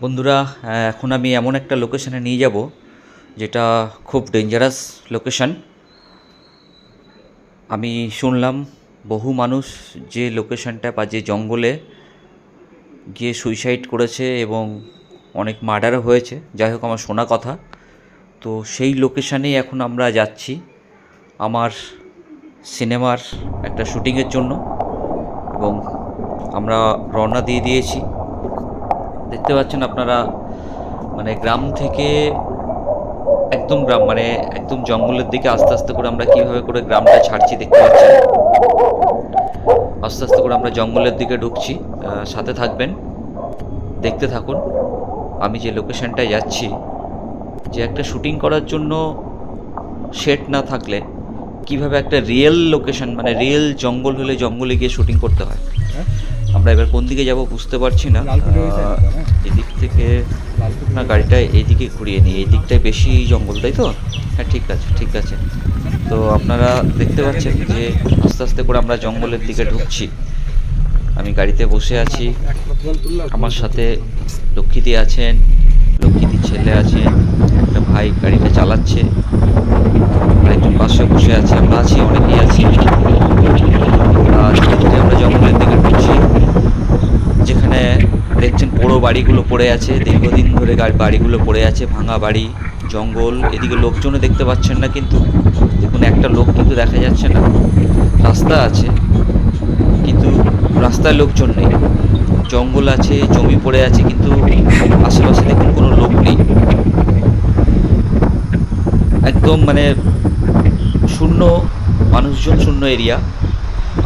বন্ধুরা এখন আমি এমন একটা লোকেশানে নিয়ে যাব যেটা খুব ডেঞ্জারাস লোকেশান আমি শুনলাম বহু মানুষ যে লোকেশানটা বা যে জঙ্গলে গিয়ে সুইসাইড করেছে এবং অনেক মার্ডারও হয়েছে। যাই হোক, আমার শোনা কথা। তো সেই লোকেশানেই এখন আমরা যাচ্ছি আমার সিনেমার একটা শুটিংয়ের জন্য এবং আমরা রওনা দিয়ে দিয়েছি। দেখতে পাচ্ছেন আপনারা মানে গ্রাম থেকে একদম গ্রাম মানে একদম জঙ্গলের দিকে আস্তে আস্তে করে আমরা কীভাবে করে গ্রামটা ছাড়ছি দেখতে পাচ্ছেন। আস্তে আস্তে করে আমরা জঙ্গলের দিকে ঢুকছি সাথে থাকবেন, দেখতে থাকুন। আমি যে লোকেশনটায় যাচ্ছি, যে একটা শুটিং করার জন্য সেট না থাকলে কীভাবে একটা রিয়েল লোকেশন মানে রিয়েল জঙ্গল হলে জঙ্গলে গিয়ে শুটিং করতে হয়? আমরা এবার কোন দিকে যাব বুঝতে পারছি না? এদিক থেকে না গাড়িটা এইদিকে ঘুরিয়ে নিই। এই দিকটায় বেশি জঙ্গল তাই তো? হ্যাঁ ঠিক আছে ঠিক আছে। তো আপনারা দেখতে পাচ্ছেন যে আস্তে আস্তে করে আমরা জঙ্গলের দিকে ঢুকছি। আমি গাড়িতে বসে আছি। আমার সাথে লক্ষ্মীদি আছেন লক্ষ্মীদির ছেলে আছেন একটা ভাই গাড়িটা চালাচ্ছে। আরেকজন পাশে বসে আছে। আমরা আছি অনেকেই আছি আর যে আমরা জঙ্গলের দিকে ঢুকছি যেখানে পোড়ো বাড়িগুলো পড়ে আছে, দীর্ঘদিন ধরে বাড়িগুলো পড়ে আছে, ভাঙা বাড়ি, জঙ্গল, এদিকে লোকজনও দেখতে পাচ্ছেন না কিন্তু, দেখুন একটা লোক কিন্তু দেখা যাচ্ছে না। রাস্তা আছে, কিন্তু রাস্তায় লোকজন নেই। জঙ্গল আছে, জমি পড়ে আছে, কিন্তু আশেপাশে দেখুন কোনো লোক নেই। একদম মানে শূন্য, মানুষজন শূন্য এরিয়া।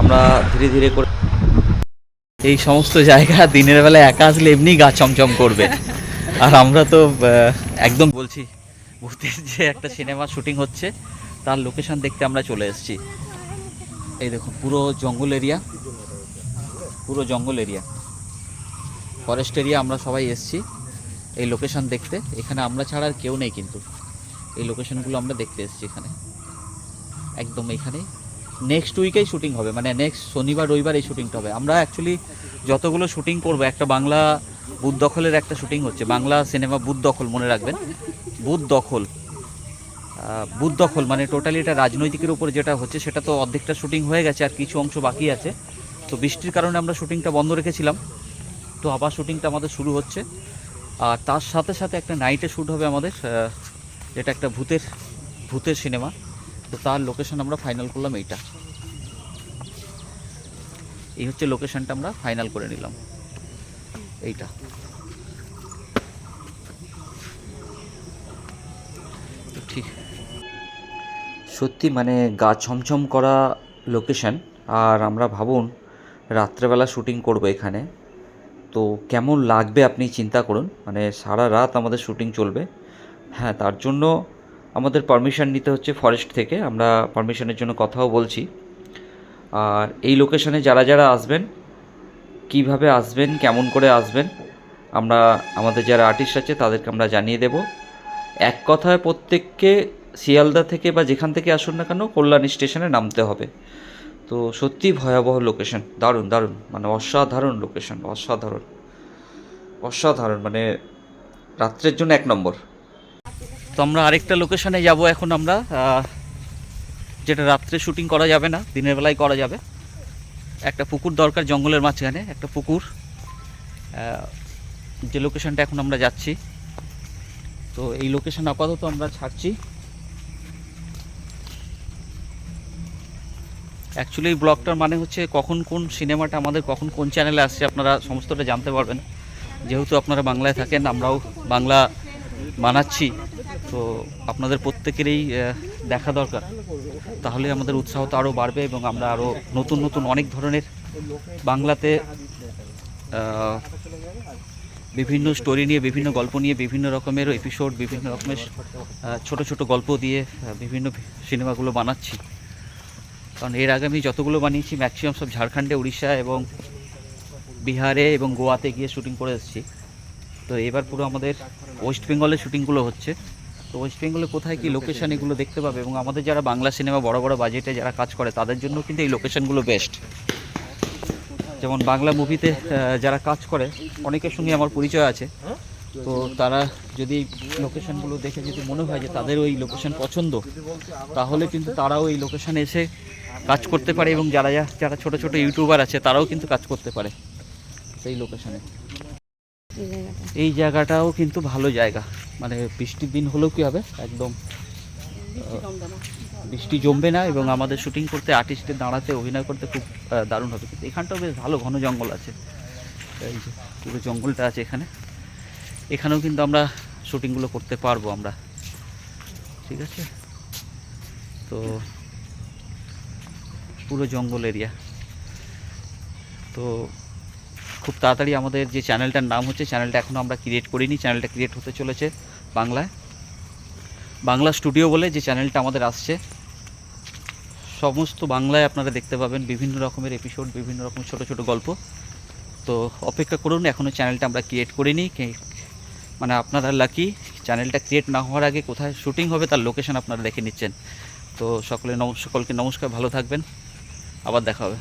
আমরা ধীরে ধীরে করে এই সমস্ত জায়গা দিনের বেলা একা আসলে এমনি গা চমচম করবে। আর আমরা তো একদম বলছি ভূতের যে একটা সিনেমা শুটিং হচ্ছে, তার লোকেশন দেখতে আমরা চলে এসেছি। এই দেখুন পুরো জঙ্গল এরিয়া। পুরো জঙ্গল এরিয়া। ফরেস্ট এরিয়া আমরা সবাই এসেছি এই লোকেশন দেখতে। এখানে আমরা ছাড়া আর কেউ নেই কিন্তু। এই লোকেশনগুলো আমরা দেখতে এসেছি এখানে। একদম এখানে। নেক্সট উইকেই শুটিং হবে মানে নেক্সট শনিবার, রবিবার এই শুটিংটা হবে। আমরা অ্যাকচুয়ালি যতগুলো শুটিং করব, একটা বাংলা বুথ দখলের একটা শুটিং হচ্ছে, বাংলা সিনেমা বুথ দখল, মনে রাখবেন। বুথ দখল বুথ দখল মানে টোটালি এটা রাজনৈতিকের উপর যেটা হচ্ছে, সেটা তো অর্ধেকটা শুটিং হয়ে গেছে, আর কিছু অংশ বাকি আছে। তো বৃষ্টির কারণে আমরা শুটিংটা বন্ধ রেখেছিলাম। তো আবার শুটিংটা আমাদের শুরু হচ্ছে। আর তার সাথে সাথে একটা নাইটে শ্যুট হবে আমাদের যেটা একটা ভূতের ভূতের সিনেমা তো তার লোকেশন আমরা ফাইনাল করলাম এইটা। এই হচ্ছে লোকেশনটা আমরা ফাইনাল করে নিলাম। এইটা। ঠিক। সত্যি মানে গা ছমছম করা লোকেশন আর আমরা ভাবুন রাত্রেবেলা শুটিং করব এখানে। তো কেমন লাগবে আপনি চিন্তা করুন। মানে সারা রাত আমাদের শুটিং চলবে। হ্যাঁ তার জন্য আমাদের পারমিশন নিতে হচ্ছে ফরেস্ট থেকে। আমরা পারমিশনের জন্য কথাও বলছি। আর এই লোকেশনে যারা যারা আসবেন, কীভাবে আসবেন, কেমন করে আসবেন, আমরা, আমাদের যারা আর্টিস্ট আছে, তাদেরকে আমরা জানিয়ে দেব। এক কথায় প্রত্যেককে শিয়ালদা থেকে বা যেখান থেকে আসুন না কেন, কল্যাণী স্টেশনে নামতে হবে। তো সত্যি ভয়াবহ লোকেশন দারুণ দারুণ। মানে অসাধারণ লোকেশন অসাধারণ। অসাধারণ মানে রাত্রের জন্য এক নম্বর। তো আমরা আরেকটা লোকেশনে যাব এখন আমরা যেটা রাত্রে শুটিং করা যাবে না, দিনের বেলায় করা যাবে। একটা পুকুর দরকার জঙ্গলের মাঝখানে, একটা পুকুর। যে লোকেশনটা এখন আমরা যাচ্ছি। তো এই লোকেশন আপাতত আমরা ছাড়ছি। অ্যাকচুয়ালি এই ব্লগটার মানে হচ্ছে কখন কোন সিনেমাটা আমাদের কখন কোন চ্যানেলে আসছে, আপনারা সমস্তটা জানতে পারবেন। যেহেতু আপনারা বাংলায় থাকেন, আমরাও বাংলা মানাচ্ছি। তো আপনাদের প্রত্যেকেরই দেখা দরকার। তাহলে আমাদের উৎসাহ তো আরও বাড়বে এবং আমরা আরও নতুন নতুন অনেক ধরনের বাংলাতে বিভিন্ন স্টোরি নিয়ে, বিভিন্ন গল্প নিয়ে, বিভিন্ন রকমের এপিসোড বিভিন্ন রকমের ছোট ছোট গল্প দিয়ে বিভিন্ন সিনেমাগুলো বানাচ্ছি। কারণ এর আগে আমি যতগুলো বানিয়েছি ম্যাক্সিমাম সব ঝাড়খণ্ডে, উড়িষ্যা এবং বিহারে এবং গোয়াতে গিয়ে শুটিং করে এসেছি। তো এবার পুরো আমাদের ওয়েস্ট বেঙ্গলের শুটিংগুলো হচ্ছে। তো ওয়েস্ট বেঙ্গলে কোথায় কি লোকেশন এগুলো দেখতে পাবে? এবং আমাদের যারা বাংলা সিনেমা বড় বড় বাজেটে যারা কাজ করে তাদের জন্য কিন্তু এই লোকেশনগুলো বেস্ট যেমন বাংলা মুভিতে যারা কাজ করে অনেকের সঙ্গে আমার পরিচয় আছে। তো তারা যদি লোকেশনগুলো দেখে যদি মনে হয় যে তাদের ওই লোকেশন পছন্দ তাহলে কিন্তু তারাও এই লোকেশানে এসে কাজ করতে পারে এবং যারা যা- যারা ছোট ছোট ইউটিউবার আছে তারাও কিন্তু কাজ করতে পারে। সেই লোকেশনে এই জায়গাটাও কিন্তু ভালো জায়গা। মানে বৃষ্টির দিন হলেও কি হবে? একদম বৃষ্টি জমবে না। এবং আমাদের শুটিং করতে আর্টিস্টের দাঁড়াতে অভিনয় করতে খুব দারুণ হবে। কিন্তু এখানটাও বেশ ভালো ঘন জঙ্গল আছে। এই যে পুরো জঙ্গলটা আছে এখানে। এখানেও কিন্তু আমরা শুটিংগুলো করতে পারব আমরা। ঠিক আছে? তো পুরো জঙ্গল এরিয়া। তো খুব তাড়াতাড়ি আমাদের যে চ্যানেলটার নাম হচ্ছে, চ্যানেলটা এখনও আমরা ক্রিয়েট করিনি, চ্যানেলটা ক্রিয়েট হতে চলেছে বাংলায়। বাংলা স্টুডিও বলে যে চ্যানেলটা আমাদের আসছে। সমস্ত বাংলায় আপনারা দেখতে পাবেন বিভিন্ন রকমের এপিসোড বিভিন্ন রকম ছোট ছোট গল্প। তো অপেক্ষা করুন এখনও চ্যানেলটা আমরা ক্রিয়েট করিনি। মানে আপনারা লাকি চ্যানেলটা ক্রিয়েট না হওয়ার আগে কোথায় শুটিং হবে তার লোকেশন আপনারা দেখে নিচ্ছেন। তো সকলে সকলকে নমস্কার, ভালো থাকবেন। আবার দেখা হবে।